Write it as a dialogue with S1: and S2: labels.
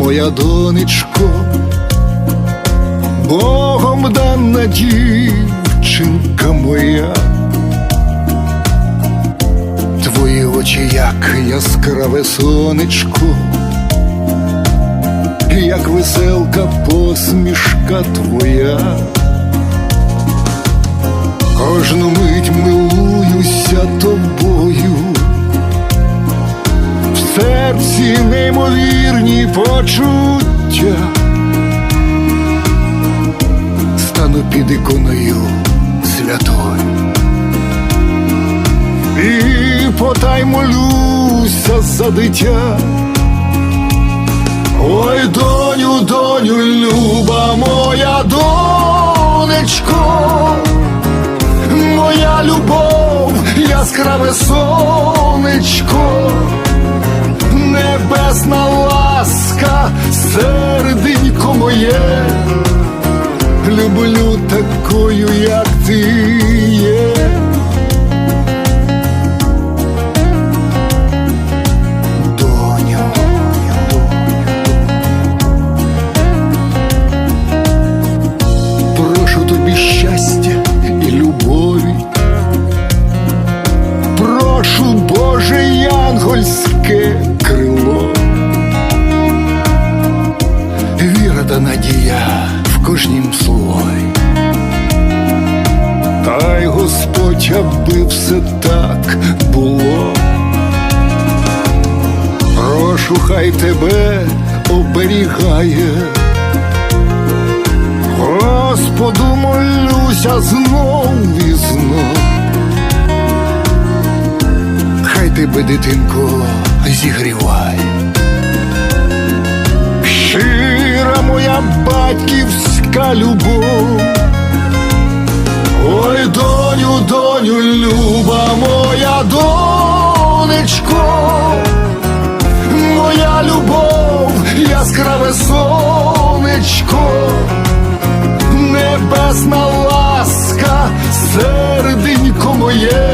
S1: моя донечко, Богом дана дівчинка моя, твої очі, як яскраве сонечко, як веселка посмішка твоя. Кожну мить милуюся тобою, в серці неймовірні почуття, стану під іконою святою і потай молюся за дитя. Ой, доню, доню, люба моя донечко, моя любов, яскраве сонечко, небесна серденько моє, люблю такою, як ти є. Кожнім слові. Та Господь, аби все так було. Прошу, хай тебе оберігає. Господу молюся знов і знов. Хай тебе, дитинко, зігріває. така любов, ой, доню, доню, люба моя донечко, моя любов, яскраве сонечко, небесна ласка, серденько моє.